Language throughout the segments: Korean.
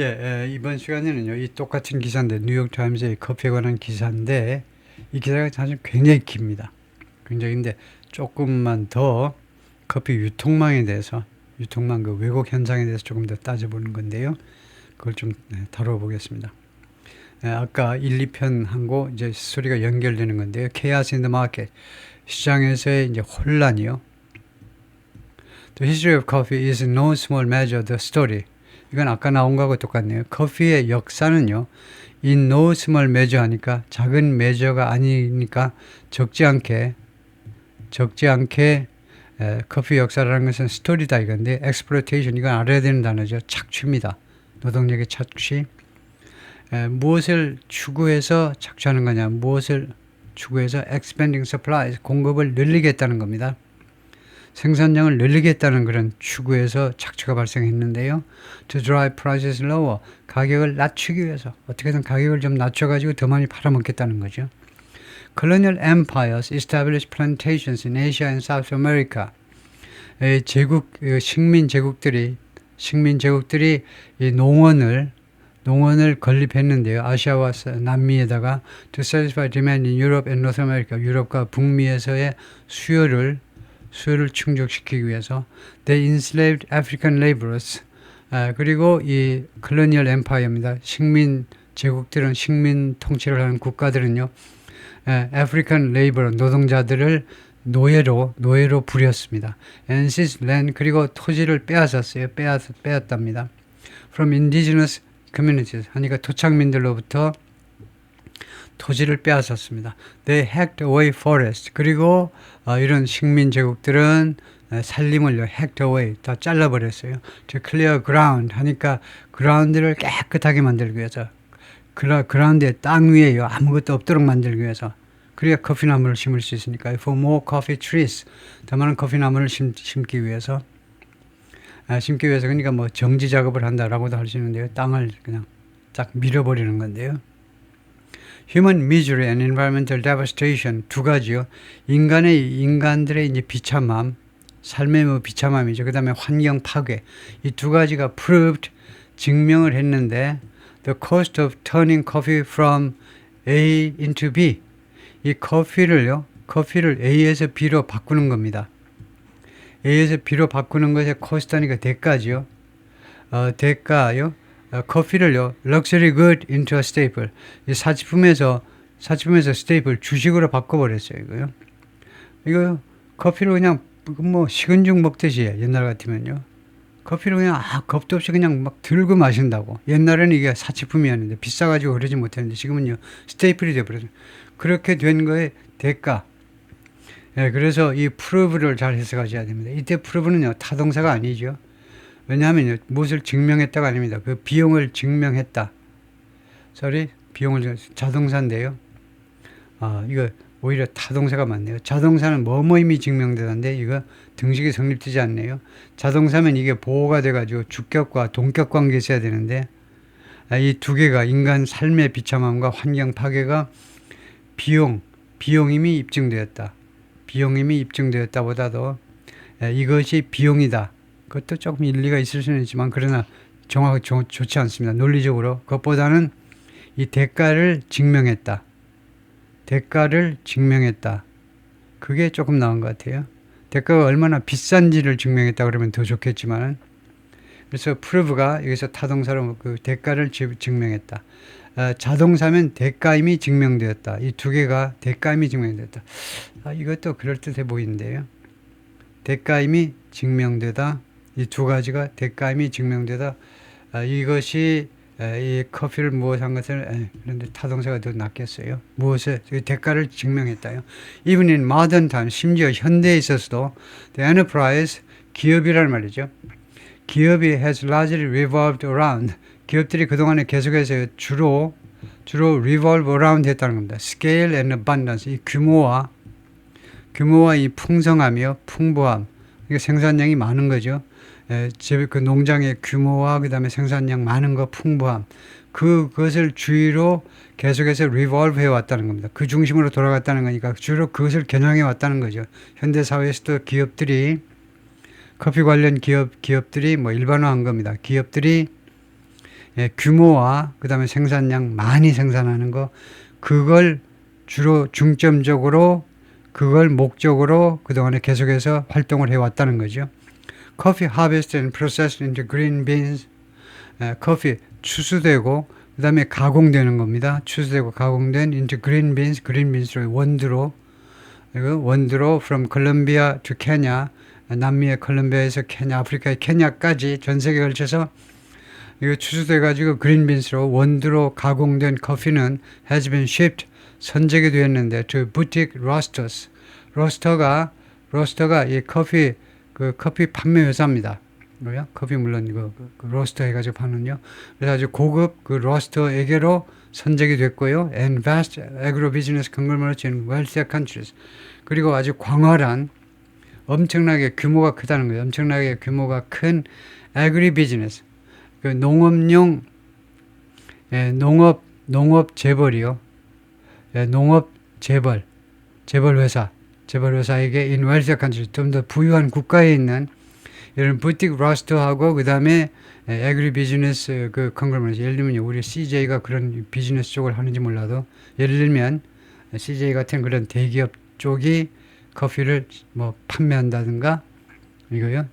예, 에, 이번 시간에는요, 이 똑같은 기사인데, 뉴욕 타임즈의 커피에 관한 기사인데, 이 기사가 사실 굉장히 깁니다. 굉장히 긴데, 조금만 더 커피 유통망에 대해서, 유통망 그 왜곡 현상에 대해서 조금 더 따져보는 건데요. 그걸 좀 네, 다뤄보겠습니다. 에, 아까 1, 2편하고 이제 소리가 연결되는 건데요. Chaos in the. 시장에서의 이제 혼란이요. The history of coffee is no small measure the story. 이건 아까 나온 거하고 똑같네요. 커피의 역사는요. in no small measure 하니까 작은 메저가 아니니까 적지 않게 적지 않게 에, 커피 역사라는 것은 스토리다 이건데 exploitation 이건 알아야 되는 단어죠. 착취입니다. 노동력의 착취. 에, 무엇을 추구해서 착취하는 거냐? 무엇을 추구해서 expanding supply 공급을 늘리겠다는 겁니다. 생산량을 늘리겠다는 그런 추구에서 착취가 발생했는데요. To drive prices lower, 가격을 낮추기 위해서 어떻게든 가격을 좀 낮춰가지고 더 많이 팔아먹겠다는 거죠. Colonial empires established plantations in Asia and South America. 에, 제국 에, 식민 제국들이 식민 제국들이 이 농원을 농원을 건립했는데요. 아시아와 사- 남미에다가 to satisfy demand in Europe and North America. 유럽과 북미에서의 수요를 수요를 충족시키기 위해서 they enslaved African laborers. 아, 그리고 이 colonial empire입니다. 식민 제국들은 식민 통치를 하는 국가들은요. 에, African labor 노동자들을 노예로 노예로 부렸습니다. and seized land 그리고 토지를 빼앗았어요. 빼앗 빼앗답니다. from indigenous communities 하니까 토착민들로부터 토지를 빼앗았습니다. They hacked away forest. 그리고 어, 이런 식민 제국들은 에, 산림을 hacked away 다 잘라버렸어요. To clear ground 하니까 그라운드를 깨끗하게 만들기 위해서 그라, 그라운드의 땅 위에 요 아무것도 없도록 만들기 위해서 그래야 커피 나무를 심을 수 있으니까 for more coffee trees 더 많은 커피 나무를 심, 심기 위해서 아, 심기 위해서 그러니까 뭐 정지 작업을 한다라고도 할 수 있는데요 땅을 그냥 딱 밀어버리는 건데요. Human misery and environmental devastation 두 가지요. 인간의 인간들의 이제 비참함, 삶의 뭐 비참함이죠. 그다음에 환경 파괴 이 두 가지가 proved 증명을 했는데 the cost of turning coffee from A into B 이 커피를요. 커피를 A에서 B로 바꾸는 겁니다. A에서 B로 바꾸는 것의 코스트니까 대가지요. 어, 대가요. 어, 커피를요. 럭셔리 good staple. 이 사치품에서 사치품에서 스테이플 주식으로 바꿔버렸어요. 이거요. 이거 커피를 그냥 뭐 식은 죽 먹듯이 옛날 같으면요. 커피를 그냥 아, 겁도 없이 그냥 막 들고 마신다고. 옛날에는 이게 사치품이었는데 비싸가지고 그러지 못했는데 지금은요 스테이플이 돼버렸어요. 그렇게 된 거의 대가. 예, 그래서 이 프로브를 잘 해석하셔야 됩니다. 이때 프로브는요 타동사가 아니죠. 왜냐하면 무엇을 증명했다가 아닙니다. 그 비용을 증명했다. sorry, 비용을 증- 자동사인데요. 아 이거 오히려 타동사가 맞네요. 자동사는 뭐뭐임이 증명되는데 이거 등식이 성립되지 않네요. 자동사면 이게 보호가 돼가지고 주격과 동격 관계 있어야 되는데 아, 이두 개가 인간 삶의 비참함과 환경 파괴가 비용 비용임이 입증되었다. 비용임이 입증되었다보다도 에, 이것이 비용이다. 그것도 조금 일리가 있을 수는 있지만 그러나 정확히 좋, 좋지 않습니다. 논리적으로 그것보다는 이 대가를 증명했다. 대가를 증명했다. 그게 조금 나은 것 같아요. 대가가 얼마나 비싼지를 증명했다 그러면 더 좋겠지만 그래서 프로브가 여기서 타동사로 그 대가를 지- 증명했다. 아, 자동사면 대가임이 증명되었다. 이 두 개가 대가임이 증명되었다. 아, 이것도 그럴듯해 보이는데요. 대가임이 증명되다. 이 두 가지가 대가임이 증명되다. 아, 이것이 에, 이 커피를 무엇한 것을 에, 그런데 타동사가 더 낫겠어요. 무엇에 그 대가를 증명했다요. Even in 심지어 현대에 있어서도 the enterprise 기업이라는 말이죠. 기업이 has largely revolved around 기업들이 그동안에 계속해서 주로 주로 revolve around 했다는 겁니다. scale and abundance 이 규모와 규모와 이 풍성함이요 풍부함 이게 생산량이 많은 거죠. 그 농장의 규모와 그다음에 생산량 많은 거 풍부함 그것을 주위로 계속해서 revolve 해왔다는 겁니다. 그 중심으로 돌아갔다는 거니까 주로 그것을 겨냥해 왔다는 거죠. 현대 사회에서도 기업들이 커피 관련 기업 기업들이 뭐 일반화한 겁니다. 기업들이 예, 규모와 그다음에 생산량 많이 생산하는 거 그걸 주로 중점적으로 그걸 목적으로 그동안에 계속해서 활동을 해왔다는 거죠. 커피 harvest and processed 커피 추수되고 그다음에 가공되는 겁니다. 추수되고 가공된 into beans, green beans로 원두로 이거 원두로 from Colombia to Kenya 남미의 콜롬비아에서 케냐, 아프리카의 케냐까지 전 세계에 걸쳐서 이거 추수돼 가지고 그린 빈스로 원두로 가공된 커피는 has been shipped 선적이 되었는데 to boutique roasters. 로스터가 로스터가 이 커피 그 커피 판매 회사입니다. 뭐야? 커피 물론 이거 그, 그 로스터 해가지고 파는요. 그래서 아주 고급 그 로스터에게로 선적이 됐고요. And vast agribusiness conglomerates in wealthy countries. 그리고 아주 광활한 엄청나게 규모가 크다는 거예요. 엄청나게 규모가 큰 agribusiness. 그 농업용 예, 농업 농업 재벌이요. 예, 농업 재벌 재벌 회사 재벌 회사에게 wealthy countries 좀더 부유한 국가에 있는 이런 부틱 로스터하고 그다음에 에그리 비즈니스 그 컨글머스 예를 들면 우리 CJ가 그런 비즈니스 쪽을 하는지 몰라도 예를 들면 CJ 같은 그런 대기업 쪽이 커피를 뭐 판매한다든가 이거요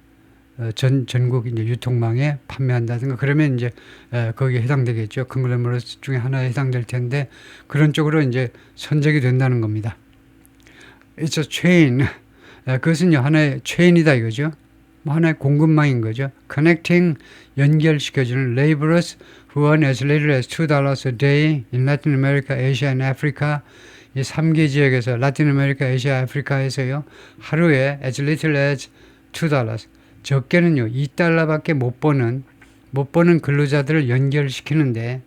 어, 전 전국 이제 유통망에 판매한다든가 그러면 이제 에, 거기에 해당되겠죠 컨글머스 중에 하나에 해당될 텐데 그런 쪽으로 이제 선적이 된다는 겁니다. It's a chain. 에, 그것은요 하나의 체인이다 이거죠. 뭐 하나의 공급망인 거죠. Connecting 연결시켜주는 laborers who earn as little as two dollars a day in Latin America, Asia, and Africa. 이 3개 지역에서 라틴 아메리카, 아시아, 아프리카에서요 하루에 as little as two dollars 적게는요 2달러밖에 못 버는 못 버는 근로자들을 연결시키는데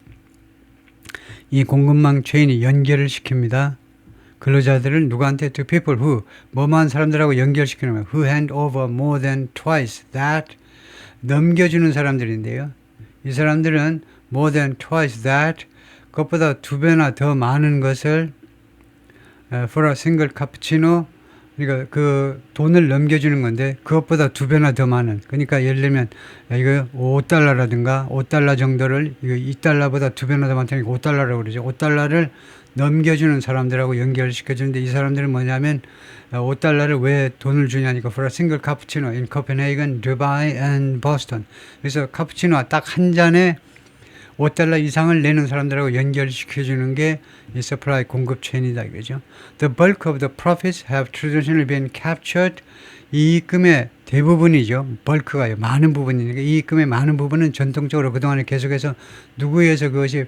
이 공급망 체인이 연결을 시킵니다. 근로자들을 누구한테 to people who 뭐만 사람들하고 연결시키는 거예요. who hand over more than twice that 넘겨주는 사람들인데요. 이 사람들은 more than twice that 그것보다 두 배나 더 많은 것을 어, for a single cappuccino 그러니까 그 돈을 넘겨주는 건데 그것보다 두 배나 더 많은 그러니까 예를 들면 야, 이거 5달러라든가 5달러 정도를 이거 2달러보다 두 배나 더 많다니까 5달러라고 그러죠. 5달러를 넘겨주는 사람들하고 연결시켜 주는데 이 사람들은 뭐냐면 5달러를 왜 돈을 주냐니까 for a single cappuccino in Copenhagen, Dubai and Boston. 그래서 카푸치노 딱 한 잔에 5달러 이상을 내는 사람들하고 연결시켜 주는 게이 supply 공급 체인이다 이거죠. The bulk of the profits have traditionally been captured. 이익금의 대부분이죠. 벌크가요. 많은 부분이니까 이익금의 많은 부분은 전통적으로 그동안에 계속해서 누구에 의해서 그것이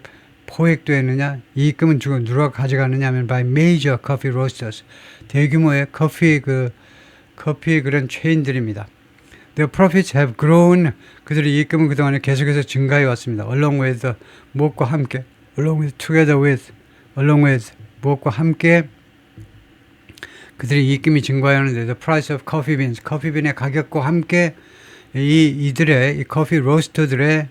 포획되느냐 이익금은 누가, 누가 가져가느냐 하면 by major coffee roasters 대규모의 커피 그 커피 그런 체인들입니다. The profits have grown. 그들의 이익금은 그동안에 계속해서 증가해 왔습니다. Along with 무엇과 함께, along with together with, along with 무엇과 함께 그들의 이익금이 증가하는데 the price of coffee beans, 커피빈의 가격과 함께 이 이들의 이 커피 로스터들의 에,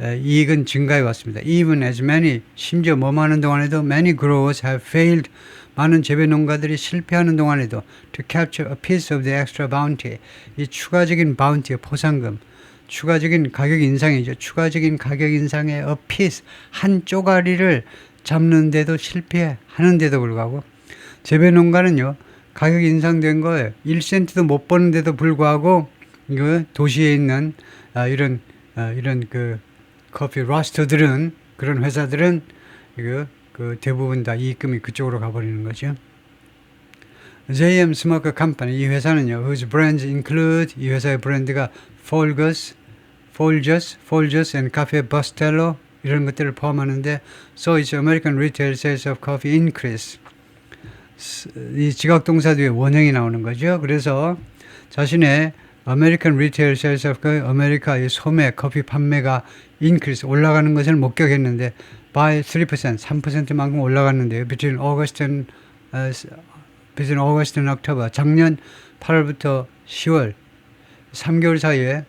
이익은 증가해 왔습니다. Even as many 심지어 뭐 많은 동안에도 many growers have failed 많은 재배 농가들이 실패하는 동안에도 to capture a piece of the extra bounty 이 추가적인 바운티 포상금 추가적인 가격 인상이죠. 추가적인 가격 인상의 a piece 한 쪼가리를 잡는데도 실패하는데도 불구하고 재배 농가는요 가격 인상된 거에 1센트도 못 버는데도 불구하고 이거 도시에 있는 아, 이런 아, 이런 그 커피 로스터들은 그런 회사들은 이거 그 대부분 다 이익금이 그쪽으로 가버리는 거죠. JM 스모커 컴퍼니 이 회사는요. whose brands include 이 회사의 브랜드가 Folgers, Folgers, Folgers and Cafe Bustelo 이런 것들을 포함하는데 so its American retail sales of coffee increase 이 지각 동사 뒤에 원형이 나오는 거죠. 그래서 자신의 Retail Sales of 그 아메리카의 소매 커피 판매가 increase 올라가는 것을 목격했는데 by 3% 3%만큼 올라갔는데요. between August and uh, between August and October 작년 8월부터 10월 3개월 사이에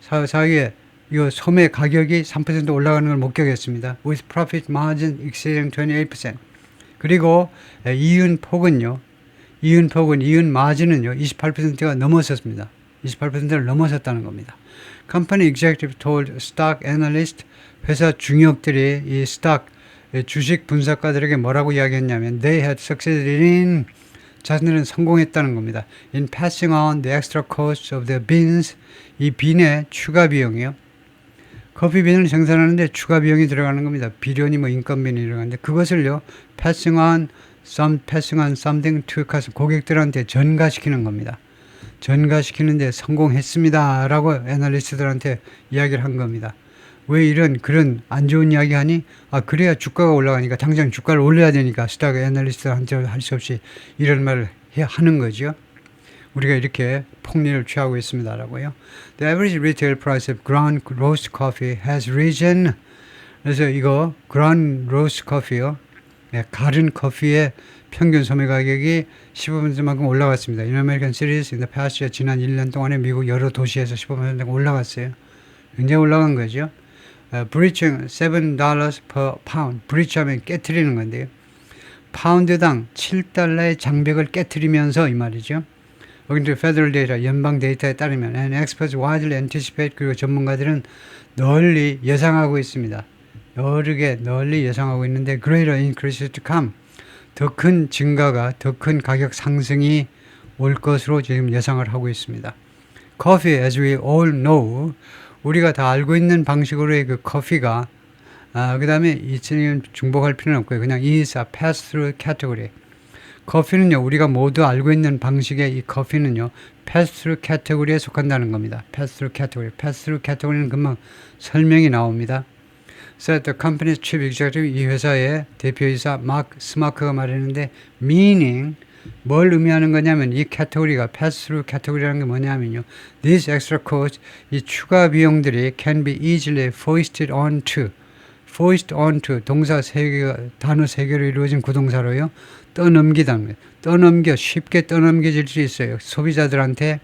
사, 사이에 이 소매 가격이 3% 올라가는 걸 목격했습니다. with profit margin exceeding 28% 그리고 이윤 폭은요. 이윤 폭은 이윤 마진은요. 28%가 넘었었습니다. 28%를 넘어섰다는 겁니다. Company executive told stock analyst 회사 중역들이 이 stock 주식 분석가들에게 뭐라고 이야기했냐면 they had succeeded in 자신들은 성공했다는 겁니다. In passing on the extra cost of the beans 이 빈의 추가 비용이요. 커피 빈을 생산하는데 추가 비용이 들어가는 겁니다. 비료니 뭐 인건비니 들어가는데 그것을요 passing on some passing on something to 고객들한테 전가시키는 겁니다. 전가시키는데 성공했습니다 라고 애널리스트들한테 이야기를 한 겁니다. 왜 이런 그런 안 좋은 이야기 하니? 아 그래야 주가가 올라가니까 당장 주가를 올려야 되니까 스탁 애널리스트한테 할 수 없이 이런 말을 해 하는 거죠. 우리가 이렇게 폭리를 취하고 있습니다라고요. The average retail price of ground roast coffee has risen. 그래서 이거 ground roast coffee요. 네, 가른 커피의 평균 소매 가격이 15%만큼 올라갔습니다. In the past year 지난 1년 동안에 미국 여러 도시에서 15% 올라갔어요. 굉장히 올라간 거죠. 어, breaching 7 per pound. breach하면 깨트리는 건데요. 파운드당 7달러의 장벽을 깨트리면서 이 말이죠. To federal data, 연방 데이터에 따르면 and experts widely anticipate 그리고 전문가들은 널리 예상하고 있습니다. 여르게 널리 예상하고 있는데 greater increases to come. 더 큰 증가가 더 큰 가격 상승이 올 것으로 지금 예상을 하고 있습니다. Coffee, as we all know, 우리가 다 알고 있는 방식으로의 그 커피가 아, 그 다음에 이치는 중복할 필요는 없고요. 그냥 is a pass-through category. 커피는요, 우리가 모두 알고 있는 방식의 이 커피는요, pass-through category에 속한다는 겁니다. pass-through category. pass-through category는 금방 설명이 나옵니다. So the company's chief executive 이 회사의 대표이사 마크 스마크가 말했는데 meaning 뭘 의미하는 거냐면 이 카테고리가 pass-through 카테고리라는 게 뭐냐면요. These extra costs 이 추가 비용들이 can be easily foisted onto foist onto 동사 세 개, 단어 세 개로 이루어진 구동사로요. 떠넘기다는. 떠넘겨 쉽게 떠넘겨질 수 있어요. 소비자들한테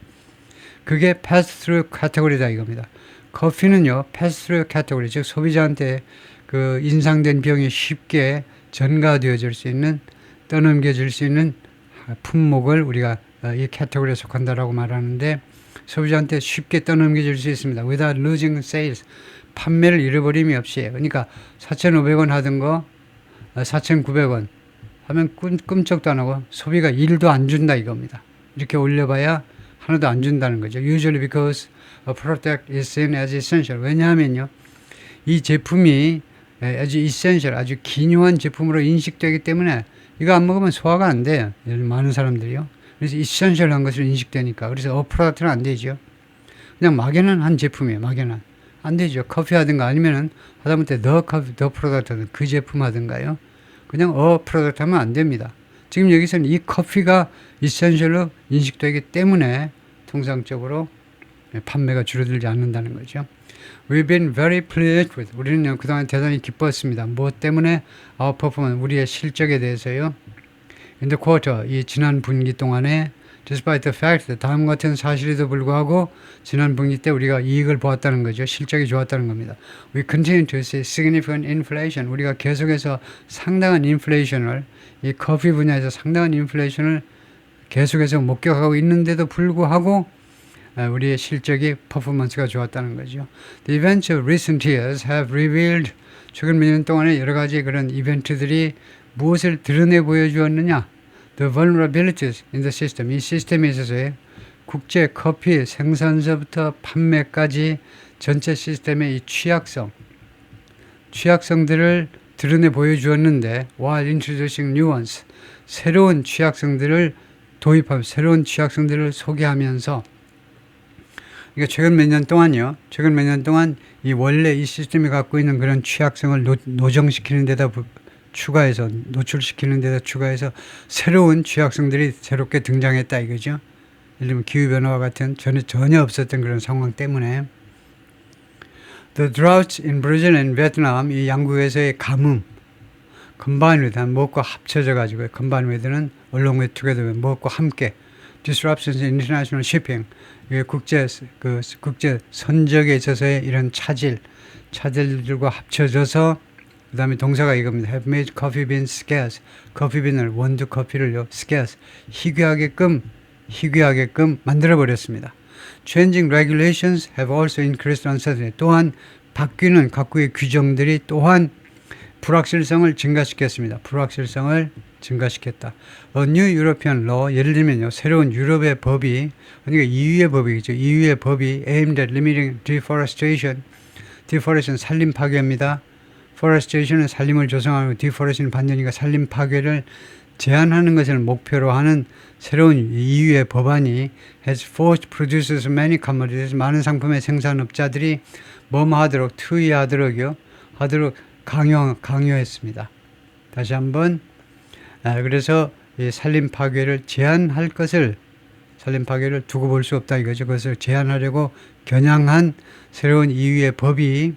그게 pass-through 카테고리다 이겁니다. 커피는요, 패스트루 카테고리, 즉 소비자한테 그 인상된 비용이 쉽게 전가되어질 수 있는 떠넘겨질 수 있는 품목을 우리가 어, 이 카테고리에 속한다라고 말하는데 소비자한테 쉽게 떠넘겨질 수 있습니다. without losing sales. 판매를 잃어버림이 없이. 그러니까 4,500원 하던 거 4,900원 하면 꿈, 꿈쩍도 안 하고 소비가 1도 안 준다 이겁니다. 이렇게 올려봐야 하나도 안 준다는 거죠. Usually because a product is seen as essential. 왜냐하면요. 이 제품이 아주 essential, 아주 기묘한 제품으로 인식되기 때문에 이거 안 먹으면 소화가 안 돼요. 많은 사람들이요. 그래서 essential한 것으로 인식되니까. 그래서 어 프로덕트는 안 되죠. 그냥 막연한 한 제품이에요. 막연한. 안 되죠. 커피 하든가 아니면은 하다못해 더 커피, 더 프로덕트 그 제품 하든가요. 그냥 어 프로덕트 하면 안 됩니다. 지금 여기서는 이 커피가 이센셜로 인식되기 때문에 통상적으로 판매가 줄어들지 않는다는 거죠. We've been very pleased with. 우리는 그동안 대단히 기뻤습니다. 무엇 때문에 our performance, 우리의 실적에 대해서요. In the quarter, 이 지난 분기 동안에 despite the fact 다음 같은 사실에도 불구하고 지난 분기 때 우리가 이익을 보았다는 거죠. 실적이 좋았다는 겁니다. We continue to see significant inflation. 우리가 계속해서 상당한 인플레이션을 이 커피 분야에서 상당한 인플레이션을 계속해서 목격하고 있는데도 불구하고 우리의 실적이 퍼포먼스가 좋았다는 거죠. The events of recent years have revealed 최근 몇 년 동안의 여러 가지 그런 이벤트들이 무엇을 드러내 보여주었느냐? The vulnerabilities in the system. 이 시스템에 있어서의 국제 커피 생산서부터 판매까지 전체 시스템의 이 취약성, 취약성들을 드러내 보여주었는데 while introducing nuance 새로운 취약성들을 도입하며 새로운 취약성들을 소개하면서 그러니까 최근 몇 년 동안요. 최근 몇 년 동안 이 원래 이 시스템이 갖고 있는 그런 취약성을 노, 노정시키는 데다 추가해서 노출시키는 데다 추가해서 새로운 취약성들이 새롭게 등장했다 이거죠. 예를 들면 기후 변화와 같은 전에 전혀 없었던 그런 상황 때문에 The droughts in Brazil and Vietnam 이 양국에서의 가뭄 combined with 무엇과 합쳐져 가지고 combined with는 along with together 무엇과 함께 disruptions in international shipping 국제 그 국제 선적에 있어서의 이런 차질 차질들과 합쳐져서 그다음에 동사가 이겁니다. have made coffee beans scarce. 커피빈을 원두 커피를요 scarce 희귀하게끔 희귀하게끔 만들어 버렸습니다. changing regulations have also increased uncertainty. 또한 바뀌는 각국의 규정들이 또한 불확실성을 증가시켰습니다. 불확실성을 증가시켰다. A new European law, 예를 들면요, 새로운 유럽의 법이, 그러니까 EU의 법이겠죠. EU의 법이 aimed at limiting deforestation, deforestation 산림 파괴입니다. forestation은 산림을 조성하고 deforestation 반대니까 산림 파괴를 제한하는 것을 목표로 하는 새로운 EU의 법안이 has forced producers many commodities 많은 상품의 생산업자들이 뭐뭐 하도록 투의하도록요 하도록 강요 강요했습니다. 다시 한번 아, 그래서 이 산림 파괴를 제한할 것을 산림 파괴를 두고 볼 수 없다 이거죠. 그것을 제한하려고 겨냥한 새로운 EU의 법이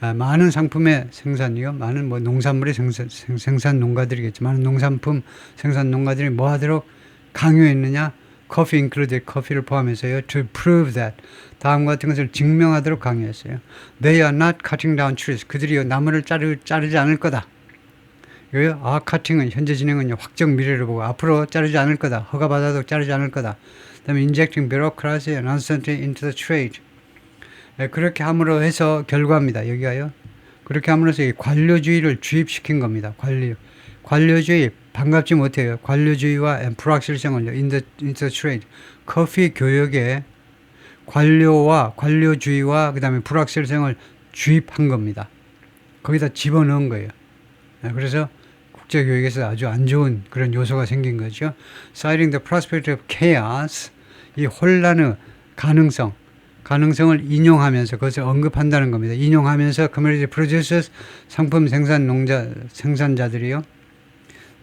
아, 많은 상품의 생산이요, 많은 뭐 농산물의 생산, 생산 농가들이겠지, 많은 농산품 생산 농가들이 뭐 하도록 강요했느냐? 커피 included 커피를 포함해서요. To prove that 다음과 같은 것을 증명하도록 강요했어요. They are not cutting down trees. 그들이 나무를 자르, 자르지 않을 거다. 이거요. 아 카팅은 현재 진행은 확정 미래를 보고 앞으로 자르지 않을 거다. 허가 받아도 자르지 않을 거다. 그다음에 injecting bureaucracy and uncertainty into the trade. 네, 그렇게 함으로 해서 결과입니다. 여기가요. 그렇게 함으로써 이 관료주의를 주입시킨 겁니다. 관료 관료주의 반갑지 못해요. 관료주의와 불확실성을 in the, in the trade 커피 교역에 관료와 관료주의와 그다음에 불확실성을 주입한 겁니다. 거기다 집어넣은 거예요. 네, 그래서 국제 교역에서 아주 안 좋은 그런 요소가 생긴 거죠. Citing the prospect of chaos, 이 혼란의 가능성, 가능성을 인용하면서 그것을 언급한다는 겁니다. 인용하면서 commodity producers 상품 생산 농자 생산자들이요.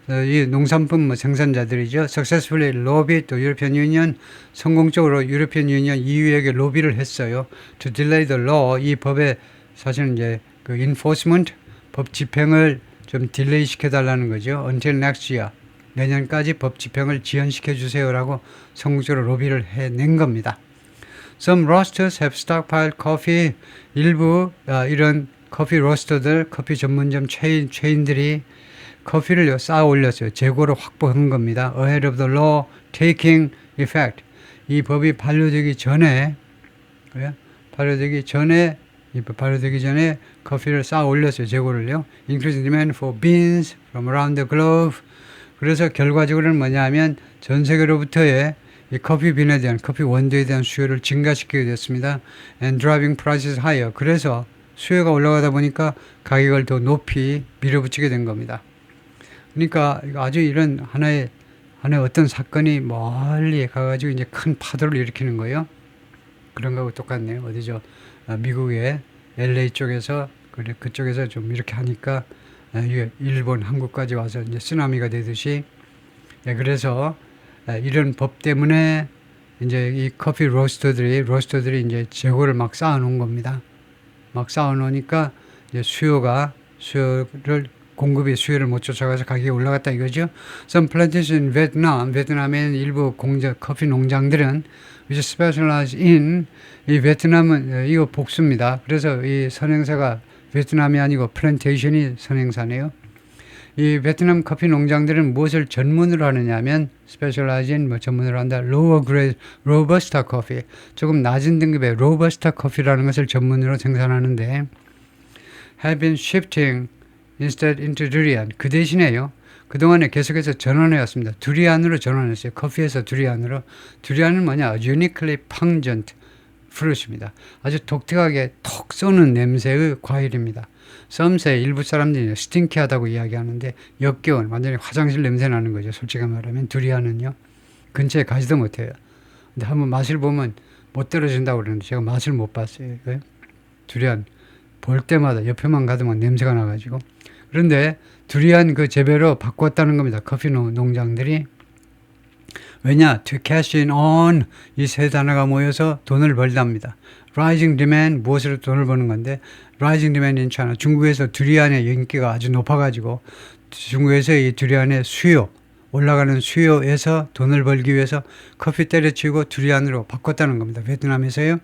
어, 이 농산품 뭐 생산자들이죠. successfully lobby 또 유로피안 유니언 성공적으로 유로피안 유니언 EU에게 로비를 했어요. to delay the law 이 법의 사실은 이제 그 enforcement 법 집행을 좀 딜레이 시켜 달라는 거죠. until next year 내년까지 법 집행을 지연시켜 주세요라고 성공적으로 로비를 해낸 겁니다. Some roasters have stockpiled coffee. 일부 아, 이런 커피 로스터들, 커피 전문점 체인, 체인들이 커피를 쌓아 올렸어요. 재고를 확보한 겁니다. Ahead of the law taking effect. 이 법이 반려되기 전에, 예? 반려되기 전에, 이 반려되기 전에 커피를 쌓아 올렸어요. 재고를요. Increasing demand for beans from around the globe. 그래서 결과적으로는 뭐냐면 전 세계로부터의 이 커피 빈에 대한 커피 원두에 대한 수요를 증가시키게 됐습니다. And driving prices higher. 그래서 수요가 올라가다 보니까 가격을 더 높이 밀어붙이게 된 겁니다. 그러니까 아주 이런 하나의 하나의 어떤 사건이 멀리 가가지고 이제 큰 파도를 일으키는 거예요. 그런 거하고 똑같네요. 어디죠? 아, 미국의 LA 쪽에서 그래 그쪽에서 좀 이렇게 하니까 아, 일본, 한국까지 와서 이제 쓰나미가 되듯이 예, 그래서 아, 이런 법 때문에 이제 이 커피 로스터들이 로스터들이 이제 재고를 막 쌓아놓은 겁니다. 막 쌓아놓으니까 이제 수요가 수요를 공급이 수요를 못 쫓아가서 가격이 올라갔다 이거죠. Some plantations in Vietnam, 베트남의 일부 공장 커피 농장들은 which specialize in 이 베트남은 어, 이거 복수입니다. 그래서 이 선행사가 베트남이 아니고 플랜테이션이 선행사네요. 이 베트남 커피 농장들은 무엇을 전문으로 하느냐면 in 뭐 전문으로 한다. lower grade robusta coffee 조금 낮은 등급의 robusta 커피라는 것을 전문으로 생산하는데 have been shifting instead into durian. 그 대신에요. 그동안에 계속해서 전환해 왔습니다. 두리안으로 전환했어요. 커피에서 두리안으로. 두리안은 뭐냐? uniquely pungent fruit입니다. 아주 독특하게 톡 쏘는 냄새의 과일입니다. 썸새 일부 사람들이 스팅키하다고 이야기하는데 역겨운 완전히 화장실 냄새 나는 거죠. 솔직히 말하면 두리안은요. 근처에 가지도 못해요. 근데 한번 맛을 보면 못 떨어진다고 그러는데 제가 맛을 못 봤어요. 두리안 볼 때마다 옆에만 가도만 냄새가 나가지고 그런데 두리안 그 재배로 바꿨다는 겁니다. 커피 농장들이. 왜냐? To cash in on 이 세 단어가 모여서 돈을 벌답니다. Rising demand 무엇으로 돈을 버는 건데 Rising demand in China 중국에서 두리안의 인기가 아주 높아가지고 중국에서 이 두리안의 수요 올라가는 수요에서 돈을 벌기 위해서 커피 때려치고 두리안으로 바꿨다는 겁니다. 베트남에서요.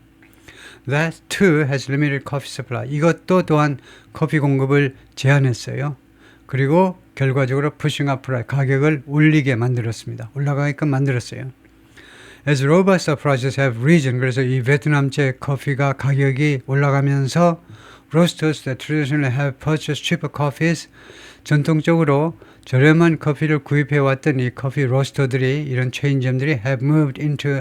That too has limited coffee supply. 이것도 또한 커피 공급을 제한했어요. 그리고 결과적으로 pushing up price 가격을 올리게 만들었습니다. 올라가게끔 만들었어요. As robusta prices have risen, 그래서 이 베트남제 커피가 가격이 올라가면서 roasters that traditionally have purchased cheaper coffees 전통적으로 저렴한 커피를 구입해 왔던 이 커피 로스터들이 이런 체인점들이 have moved into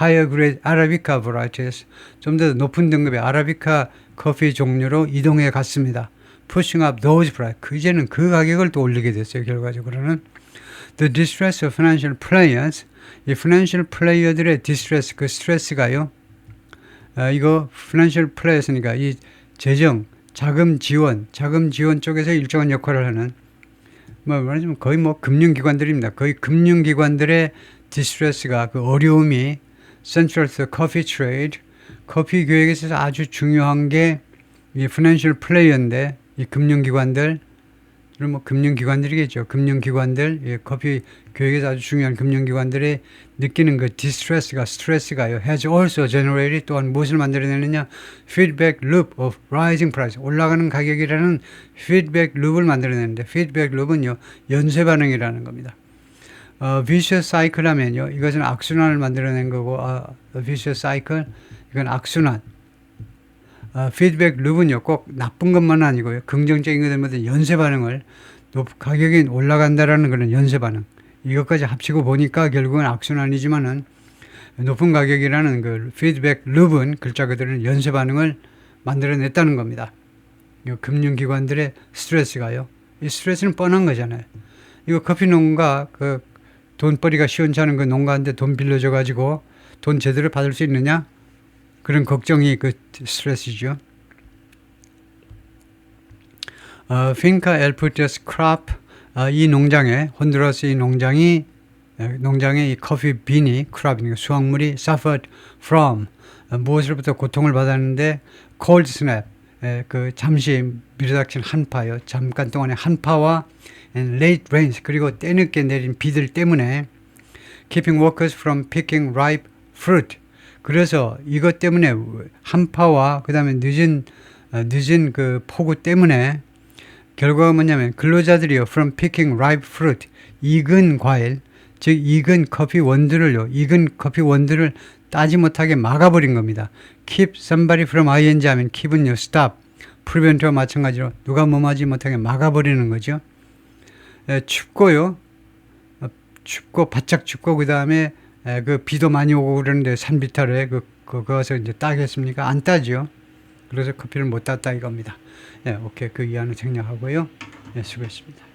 higher grade arabica varieties 좀 더 높은 등급의 아라비카 커피 종류로 이동해 갔습니다. pushing up those price. 그 이제는 그 가격을 또 올리게 됐어요. 결과적으로는 the distress of financial players 이 financial player들의 distress 그 스트레스가요. 아, 이거 financial players니까 이 재정 자금 지원 자금 지원 쪽에서 일정한 역할을 하는 뭐 말하자면 거의 뭐 금융기관들입니다. 거의 금융기관들의 디스트레스가 그 어려움이 to Coffee Trade 커피 교육에 있어서 아주 중요한 게이 financial player인데 이 금융기관들 이런 뭐 금융기관들이겠죠. 금융기관들 예, 커피 교육에서 아주 중요한 금융기관들이 느끼는 그 디스트레스가 스트레스가요. has also generated 또한 무엇을 만들어내느냐 feedback loop of rising price 올라가는 가격이라는 feedback loop을 만들어내는데 feedback loop은요 연쇄 반응이라는 겁니다. 어, vicious cycle 하면요 이것은 악순환을 만들어낸 거고 아, vicious cycle 이건 악순환. 어, 피드백 룹은요 꼭 나쁜 것만 아니고요 긍정적인 것들마다 연쇄 반응을 높, 가격이 올라간다라는 그런 연쇄 반응 이것까지 합치고 보니까 결국은 악순환이지만은 높은 가격이라는 그 피드백 룹은 글자 그대로 연쇄 반응을 만들어냈다는 겁니다. 이 금융기관들의 스트레스가요. 이 스트레스는 뻔한 거잖아요. 이거 커피 농가 그 돈벌이가 시원찮은 그 농가한테 돈 빌려줘 가지고 돈 제대로 받을 수 있느냐? 그런 걱정이 그 스트레스죠. 어, 핀카 엘프테스 크랍 어, 이 농장에 혼두라스 이 농장이 에, 농장의 이 커피 빈이 크랍이니까 수확물이 suffered from 어, 무엇으로부터 고통을 받았는데 cold snap 에, 그 잠시 밀어닥친 한파요. 잠깐 동안의 한파와 and late rains 그리고 때늦게 내린 비들 때문에 keeping workers from picking ripe fruit 그래서 이것 때문에 한파와 그다음에 늦은 어, 늦은 그 폭우 때문에 결과가 뭐냐면 근로자들이요 from picking ripe fruit 익은 과일 즉 익은 커피 원두를요 익은 커피 원두를 따지 못하게 막아버린 겁니다. keep somebody from ing 하면 keep은요 stop prevent와 마찬가지로 누가 뭐하지 못하게 막아버리는 거죠. 에, 춥고요 어, 춥고 바짝 춥고 그 다음 에 그 비도 많이 오고 그러는데 산비탈에 그 그것을 이제 따겠습니까? 안 따죠. 그래서 커피를 못 땄다 이겁니다. 예, 오케이 그 이하는 생략하고요. 예, 수고했습니다.